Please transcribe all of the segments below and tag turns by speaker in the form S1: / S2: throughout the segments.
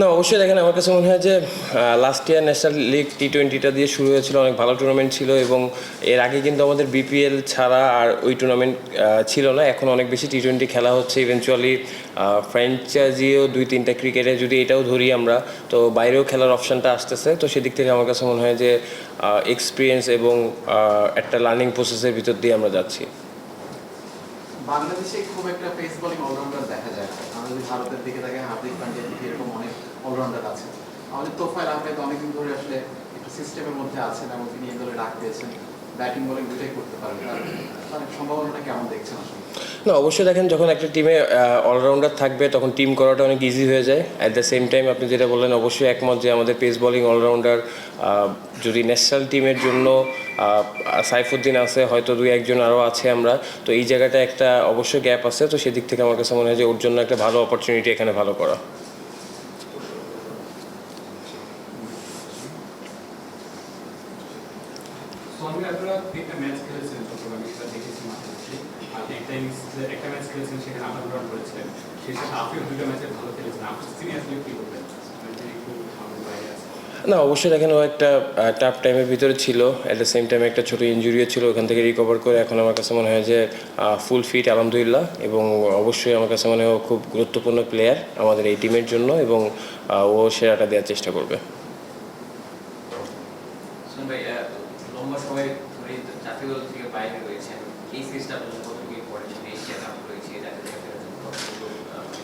S1: না, অবশ্যই দেখেন, আমার কাছে মনে হয় যে last year national league T টোয়েন্টিটা দিয়ে শুরু হয়েছিল, অনেক ভালো টুর্নামেন্ট ছিল এবং এর আগে কিন্তু আমাদের বিপিএল ছাড়া আর ওই টুর্নামেন্ট ছিল না। এখন অনেক বেশি টি টোয়েন্টি খেলা হচ্ছে ইভেনচুয়ালি ফ্র্যাঞ্চাইজিও দুই তিনটা ক্রিকেটে যদি এটাও ধরি আমরা, তো বাইরেও খেলার অপশানটা আসতেছে। তো সেদিক থেকে আমার কাছে মনে হয় যে এক্সপিরিয়েন্স এবং একটা লার্নিং প্রসেসের ভিতর দিয়ে আমরা যাচ্ছি।
S2: বাংলাদেশে খুব একটা পেস বোলিং অলরাউন্ডার দেখা যায়। আমরা যদি ভারতের দিকে থাকে হার্দিক অনেক অলরাউন্ডার আছে আমাদের তোফায়েল আহমেদ অনেকদিন ধরে আসলে একটু সিস্টেমের মধ্যে আছেন এবং তিনি এই দলে ডাক পেয়েছেন ব্যাটিং বোলিং দুটাই করতে তার অনেক সম্ভাবনাটা কেমন দেখছেন আসলে?
S1: না, অবশ্যই দেখেন, যখন একটা টিমে অলরাউন্ডার থাকবে, তখন টিম করাটা অনেক ইজি হয়ে যায়। অ্যাট দ্য সেম টাইম আপনি যেটা বললেন, অবশ্যই একমত যে আমাদের পেস বলিং অলরাউন্ডার যদি ন্যাশনাল টিমের জন্য সাইফুদ্দিন আছে, হয়তো দুই একজন আরও আছে আমরা। তো এই জায়গাটা একটা অবশ্যই গ্যাপ আছে। তো সেদিক থেকে আমার কাছে মনে হয় যে ওর জন্য একটা ভালো অপরচুনিটি এখানে ভালো করা
S3: সঙ্গে আপনারা একটা ম্যাচ খেলেছেন চট্টগ্রামে সেটা দেখেছি মাঠে বসে আপনি একটা ইনিংস একটা ম্যাচ খেলেছেন সেখানে আঠারো রান করেছিলেন সেই সাথে আপনিও দুটো ম্যাচে ভালো খেলেছেন আপনি সিরিয়াসলি কি করবেন মানে তিনি একটু আমাদের বাইরে আছে
S1: না, অবশ্যই দেখেন, ও একটা টাফ টাইমের ভিতরে ছিল। অ্যাট দ্য সেম টাইম একটা ছোটো ইঞ্জুরিও ছিল, ওখান থেকে রিকভার করে এখন আমার কাছে মনে হয় যে ফুল ফিট আলহামদুলিল্লাহ। এবং অবশ্যই আমার কাছে মনে হয় খুব গুরুত্বপূর্ণ প্লেয়ার আমাদের এই টিমের জন্য এবং ও সেরাটা দেওয়ার চেষ্টা করবে।
S4: লম্বা সময় ধরে জাতীয় দল থেকে বাইরে রয়েছেন। এই সিরিজটা কতটুকু ইম্পর্টেন্ট এশিয়া কাপ রয়েছে জাতীয় দল ফেরার জন্য কতটুকু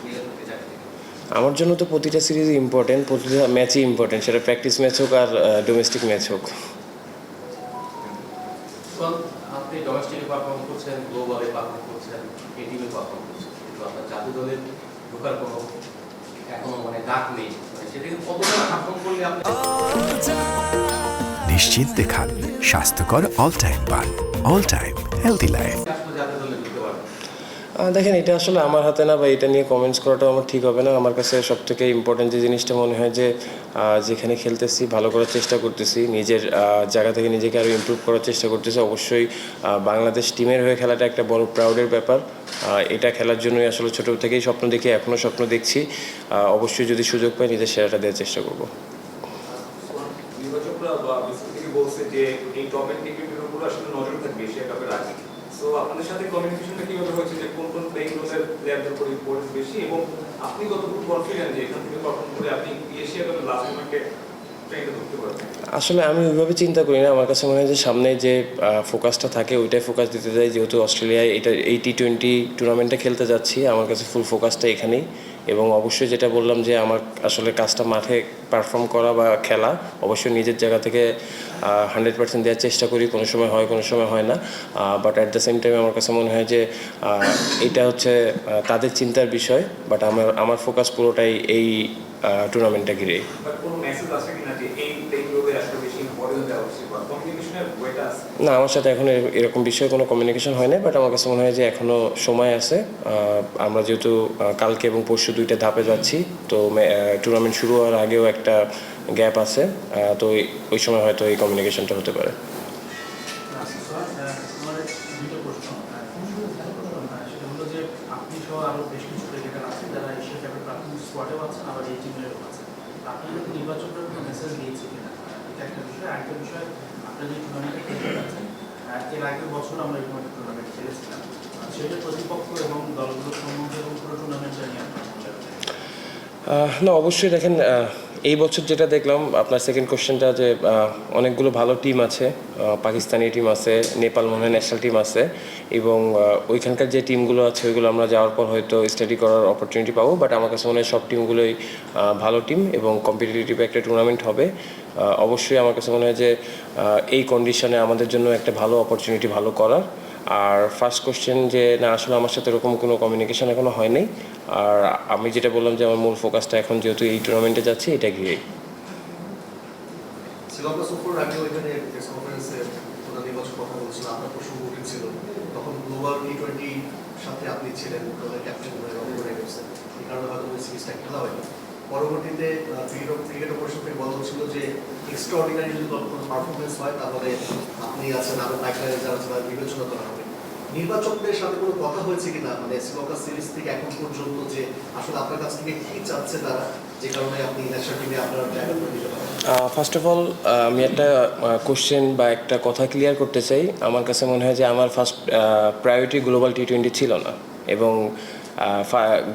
S4: মিলে ধরতে জাতীয় দল?
S1: আমার জন্য তো প্রতিটা সিরিজ ইম্পর্টেন্ট প্রতিটা ম্যাচই ইম্পর্টেন্ট সেটা প্র্যাকটিস ম্যাচ হোক আর ডোমেস্টিক ম্যাচ হোক।
S5: কারণ আপনি ডোমেস্টিকে পারফর্ম করছেন গ্লোবালে পারফর্ম করছেন এই পারফর্ম করছেন কিন্তু আপনার জাতীয় দলে ঢোকার কোনো এখনও মানে ডাক নেই। মানে সেটাকে কতটা পারফর্ম করলে আপনি
S6: নিশ্চিন্তে খান স্বাস্থ্যকর অল টাইম পান অল টাইম হেলদি লাইফ
S5: জাতীয় দলে ঢুকতে পারবেন।
S1: আহ, দেখেন, এটা আসলে আমার হাতে না বা এটা নিয়ে কমেন্টস করাটাও আমার ঠিক হবে না। আমার কাছে সব থেকে ইম্পর্টেন্ট যে জিনিসটা মনে হয় যে যেখানে খেলতেছি, ভালো করার চেষ্টা করতেছি, নিজের জায়গা থেকে নিজেকে আরও ইমপ্রুভ করার চেষ্টা করতেছি। অবশ্যই বাংলাদেশ টিমের হয়ে খেলাটা একটা বড় প্রাউডের ব্যাপার। এটা খেলার জন্যই আসলে ছোটো থেকেই স্বপ্ন দেখি এখনও স্বপ্ন দেখছি। অবশ্যই যদি সুযোগ পাই নিজের সেরাটা দেওয়ার চেষ্টা করব
S7: থাকবে এশিয়া কাপের আগে সো আপনাদের সাথে কমিউনিকেশনটা কীভাবে হয়েছে যে কোন কোন প্লেইং রোলের প্লেয়ারদের উপর ইম্পর্টেন্স বেশি এবং আপনি কতটুকু কনফিডেন্ট যে এখান থেকে পারফর্ম করে আপনি এশিয়া কাপের লাস্ট পারবেন?
S1: আসলে আমি ওইভাবে চিন্তা করি না। আমার কাছে মনে হয় যে সামনে যে ফোকাসটা থাকে ওইটাই ফোকাস দিতে যাই যেহেতু অস্ট্রেলিয়ায় এটা এই টি টোয়েন্টি টুর্নামেন্টে খেলতে যাচ্ছি। আমার কাছে ফুল ফোকাসটা এখানেই। এবং অবশ্যই যেটা বললাম যে আমার আসলে কাজটা মাঠে পারফর্ম করা বা খেলা অবশ্যই নিজের জায়গা থেকে হান্ড্রেড পার্সেন্ট দেওয়ার চেষ্টা করি। কোনো সময় হয়, কোনো সময় হয় না। But at the same time আমার কাছে মনে হয় যে এটা হচ্ছে তাদের চিন্তার বিষয় বাট আমার আমার ফোকাস পুরোটাই এই টুর্নামেন্টটা ঘিরেই
S7: বাট কোনো মেসেজ আছে কিনা যে এই প্লেইং রোলে আসলে বেশি ইম্পর্টেন্স দেওয়া উচিত বা কমিউনিকেশনের ওয়েটা আছে
S1: না, আমার সাথে এখন এরকম বিষয়ে কোনো কমিউনিকেশন হয় না বাট আমার কাছে মনে হয় যে এখনও সময় আছে। আমরা যেহেতু কালকে এবং পরশু দুইটা ধাপে যাচ্ছি, তো টুর্নামেন্ট শুরু হওয়ার আগেও একটা গ্যাপ আছে। তো ওই সময় হয়তো এই কমিউনিকেশনটা হতে পারে।
S8: এটা একটা বিষয় টুর্নামেন্টে খেলতে এর আগের বছর আমরা একটা টুর্নামেন্ট খেলেছিলাম। সেটা প্রতিপক্ষ এবং দলগুলোর সম্বন্ধে এবং পুরো টুর্নামেন্টটা নিয়ে
S1: না, অবশ্যই দেখেন এই বছর যেটা দেখলাম, আপনার সেকেন্ড কোশ্চেনটা যে অনেকগুলো ভালো টিম আছে পাকিস্তানি টিম আছে, নেপাল মনে ন্যাশনাল টিম আছে, এবং ওইখানকার যে টিমগুলো আছে, ওইগুলো আমরা যাওয়ার পর হয়তো স্টাডি করার অপরচুনিটি পাবো বাট আমার কাছে মনে হয় সব টিমগুলোই ভালো টিম এবং কম্পিটিটিভ একটা টুর্নামেন্ট হবে। অবশ্যই আমার কাছে মনে হয় যে এই কন্ডিশনে আমাদের জন্য একটা ভালো অপরচুনিটি ভালো করার। আর ফার্স্ট কোশ্চেন যে, না, আসলে আমার সাথে এরকম কোনো কমিউনিকেশন এখনও হয়নি। আর আমি যেটা বললাম যে, আমার মূল ফোকাসটা এখন যেহেতু এই টুর্নামেন্টে যাচ্ছে, এটা
S9: খেলা হয়নি। পরবর্তীতে নির্বাচকদের সাথে কোনো কথা হয়েছে কিনা? মানে শ্রীলঙ্কা সিরিজ থেকে এখন পর্যন্ত যে আসলে আপনার কাছ থেকে কি চাচ্ছে তারা, যে কারণে আপনি ন্যাশনাল টিমে আপনার জায়গা করে দিতে পারেন?
S1: ফার্স্ট অফ অল আমি একটা কোশ্চেন বা একটা কথা ক্লিয়ার করতে চাই। আমার কাছে মনে হয় যে আমার first priority global T twenty ছিল না। এবং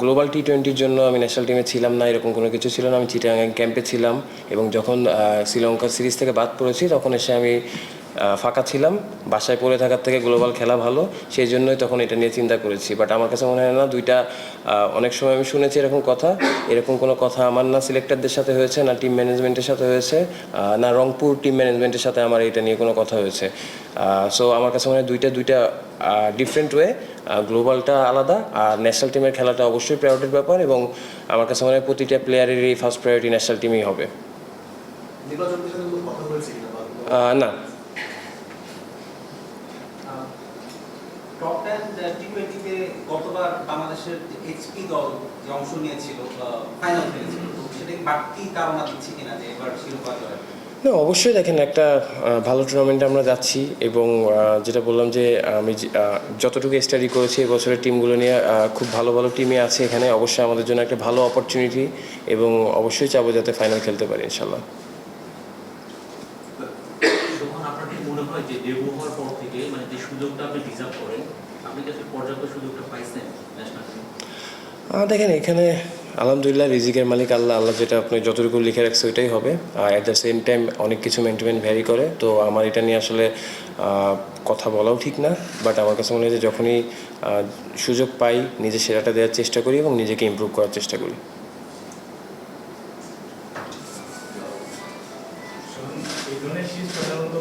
S1: গ্লোবাল টি টোয়েন্টির জন্য আমি ন্যাশনাল টিমে ছিলাম না, এরকম কোনো কিছু ছিল না। আমি চিটাগাং ক্যাম্পে ছিলাম এবং যখন শ্রীলঙ্কা সিরিজ থেকে বাদ পড়েছি, তখন এসে আমি ফাঁকা ছিলাম। বাসায় পড়ে থাকার থেকে গ্লোবাল খেলা ভালো সেই জন্যই তখন এটা নিয়ে চিন্তা করেছি। বাট আমার কাছে মনে হয় না দুইটা অনেক সময় আমি শুনেছি এরকম কথা। এরকম কোনো কথা আমার না সিলেক্টরদের সাথে হয়েছে না টিম ম্যানেজমেন্টের সাথে হয়েছে না রংপুর টিম ম্যানেজমেন্টের সাথে আমার এটা নিয়ে কোনো কথা হয়েছে। সো আমার কাছে মনে হয় দুইটা দুইটা ডিফারেন্ট ওয়ে গ্লোবালটা আলাদা আর ন্যাশনাল টিমের খেলাটা অবশ্যই প্রায়োরিটির ব্যাপার এবং আমার কাছে মনে হয় প্রতিটা প্লেয়ারেরই ফার্স্ট প্রায়োরিটি ন্যাশনাল টিমই হবে। না।
S10: টপ টেন টি টোয়েন্টিতে গতবার বাংলাদেশের এইচপি দল যে অংশ নিয়েছিল ফাইনাল খেলেছিল বাড়তি দিচ্ছে কিনা যে এবার শিরোপা
S1: না, অবশ্যই দেখেন একটা ভালো টুর্নামেন্টে আমরা যাচ্ছি এবং যেটা বললাম যে আমি যতটুকু স্টাডি করেছি এবছরের টিমগুলো নিয়ে খুব ভালো ভালো টিমে আছে এখানে। অবশ্যই আমাদের জন্য একটা ভালো অপরচুনিটি এবং অবশ্যই চাবো যাতে ফাইনাল খেলতে পারি ইনশাল্লাহ
S11: যখন আপনার কি মনে হয় যে ডেবু হওয়ার পর থেকে মানে যে সুযোগটা আপনি ডিজার্ভ করেন আপনি কি আসলে পর্যাপ্ত সুযোগটা পাইছেন ন্যাশনাল
S1: দেখেন এখানে আলহামদুলিল্লাহ রিজিকের মালিক আল্লাহ আল্লাহ যেটা আপনি যতটুকু লিখে রাখছে ওইটাই হবে। আর অ্যাট দ্য সেম টাইম অনেক কিছু মেনটেন ভ্যারি করে। তো আমার এটা নিয়ে আসলে কথা বলাও ঠিক না। বাট আমার কাছে মনে হয় যে যখনই সুযোগ পাই নিজে সেরাটা দেওয়ার চেষ্টা করি এবং নিজেকে ইমপ্রুভ করার চেষ্টা করি।
S3: এই ধরনের শীত সাধারণত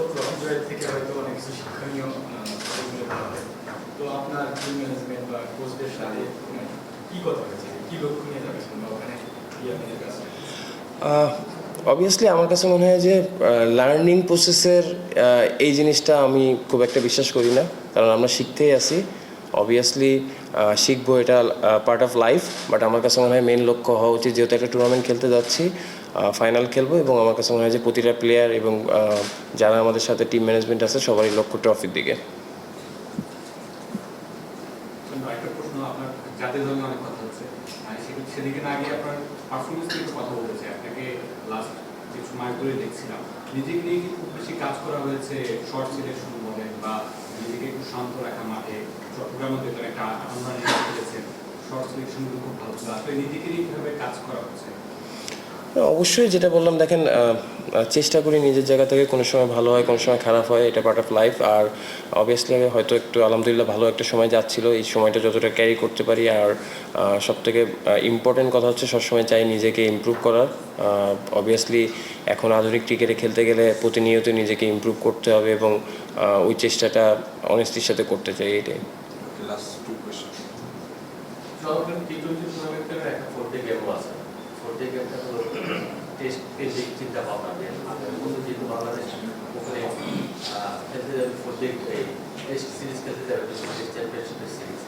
S3: থেকে হয়তো অনেক কিছু শিক্ষণীয় তো আপনার টিম ম্যানেজমেন্ট বা কোচদের সাথে মানে কি কথা হয়েছে? কি লক্ষ্য নিয়ে যাচ্ছেন বা ওখানে
S1: অবভিয়াসলি আমার কাছে মনে হয় যে লার্নিং প্রসেসের এই জিনিসটা আমি খুব একটা বিশ্বাস করি না। কারণ আমরা শিখতেই আছি। অবভিয়াসলি শিখব এটা পার্ট অফ লাইফ বাট আমার কাছে মনে হয় মেন লক্ষ্য হওয়া উচিত যেহেতু একটা টুর্নামেন্ট খেলতে যাচ্ছি ফাইনাল খেলব এবং আমার কাছে মনে হয় যে প্রতিটা প্লেয়ার এবং যারা আমাদের সাথে টিম ম্যানেজমেন্ট আছে, সবারই লক্ষ্য ট্রফির দিকে।
S3: একটা প্রশ্ন আপনার জাতীয় দলে অনেক কথা হচ্ছে। আর সেদিকে না গিয়ে আপনার পারফরমেন্স নিয়ে কথা বলেছে। আপনাকে লাস্ট কিছু মাস ধরে দেখছিলাম। নিজেকে নিয়ে কি খুব বেশি কাজ করা হয়েছে? শর্ট সিলেকশন বলেন বা নিজেকে একটু শান্ত রাখা মাঠে। চট্টগ্রামের ভেতরে একটা আনন্দ নিয়ে শর্ট সিলেকশনগুলো খুব ভালো ছিল। আসলে নিজেকে নিয়ে কীভাবে কাজ করা হচ্ছে?
S1: অবশ্যই যেটা বললাম, দেখেন চেষ্টা করি নিজের জায়গা থেকে কোনো সময় ভালো হয়, কোনো সময় খারাপ হয়, এটা পার্ট অফ লাইফ আর অবভিয়াসলি আমি হয়তো একটু, আলহামদুলিল্লাহ, ভালো একটা সময় যাচ্ছিল। এই সময়টা যতটা ক্যারি করতে পারি। আর সব থেকে ইম্পর্টেন্ট কথা হচ্ছে সবসময় চাই নিজেকে ইমপ্রুভ করার। অবভিয়াসলি এখন আধুনিক ক্রিকেটে খেলতে গেলে প্রতিনিয়ত নিজেকে ইমপ্রুভ করতে হবে এবং ওই চেষ্টাটা অনেস্টির সাথে করতে চাই, এটাই
S5: সমাপন টি টোয়েন্টি টুর্নামেন্টের একটা ফোর ডে গেমও আছে ফোর ডে গেমটা হলো টেস্ট কেন্দ্রিক চিন্তা ভাবনা গেম আমাদের মধ্যে যেহেতু বাংলাদেশ ওখানে আহ, ডে টেস্ট সিরিজ খেলতে যাবে টেস্ট চ্যাম্পিয়নশিপের সিরিজ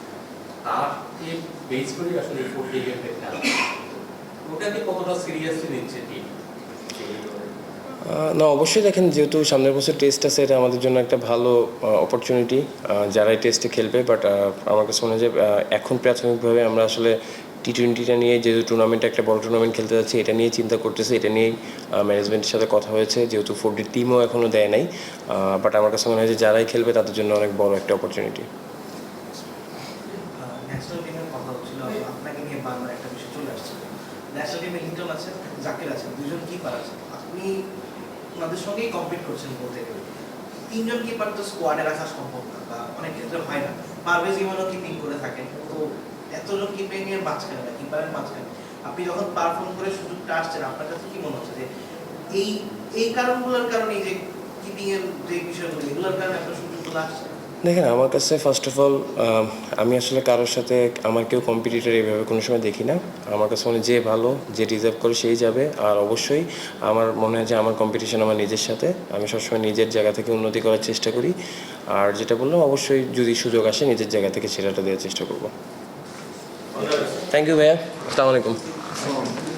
S5: তারকে বেস করে আসলে ফোর গেমটা খেলা ওটাকে কতটা সিরিয়াসলি নিচ্ছে টিম
S1: না, অবশ্যই দেখেন, যেহেতু সামনের বছর টেস্ট আছে, এটা আমাদের জন্য একটা ভালো অপরচুনিটি যারা এই টেস্টে খেলবে বাট আমার কাছে মনে হয় যে এখন প্রাথমিকভাবে আমরা আসলে টি টোয়েন্টিটা নিয়ে যেহেতু টুর্নামেন্ট একটা বড় টুর্নামেন্ট খেলতে যাচ্ছি, এটা নিয়ে চিন্তা করতেছে, এটা নিয়েই ম্যানেজমেন্টের সাথে কথা হয়েছে, যেহেতু ফোর ডি টিমও এখনও দেয় নাই বাট আমার কাছে মনে হয় যে যারাই খেলবে তাদের জন্য অনেক বড় একটা অপরচুনিটি
S8: তিনজন কিপার তো স্কোয়াডে রাখা সম্ভব না, বা অনেক ক্ষেত্রে হয় না। পারভেজ ইমানও কিপিং করে থাকেন? তো এতজন কিপিং এর মাঝখানে বা কিপারের মাঝখানে? আপনি যখন পারফর্ম করে সুযোগটা আসছেন, আপনার কাছে কি মনে হচ্ছে যে এই এই কারণগুলোর কারণে যে কিপিং এর যে বিষয়গুলো, এগুলোর কারণে আপনার সুযোগগুলো আসছে?
S1: দেখেন, আমার কাছে ফার্স্ট অফ অল আমি আসলে কারোর সাথে আমার কেউ কম্পিটিটার এইভাবে কোনো সময় দেখি না। আমার কাছে মনে যে ভালো, যে ডিজার্ভ করে সেই যাবে। আর অবশ্যই আমার মনে হয় যে আমার কম্পিটিশন আমার নিজের সাথে। আমি সবসময় নিজের জায়গা থেকে উন্নতি করার চেষ্টা করি। আর যেটা বললাম, অবশ্যই যদি সুযোগ আসে, নিজের জায়গা থেকে সেরাটা দেওয়ার চেষ্টা করব। Thank you, man. Assalamu Assalamualaikum.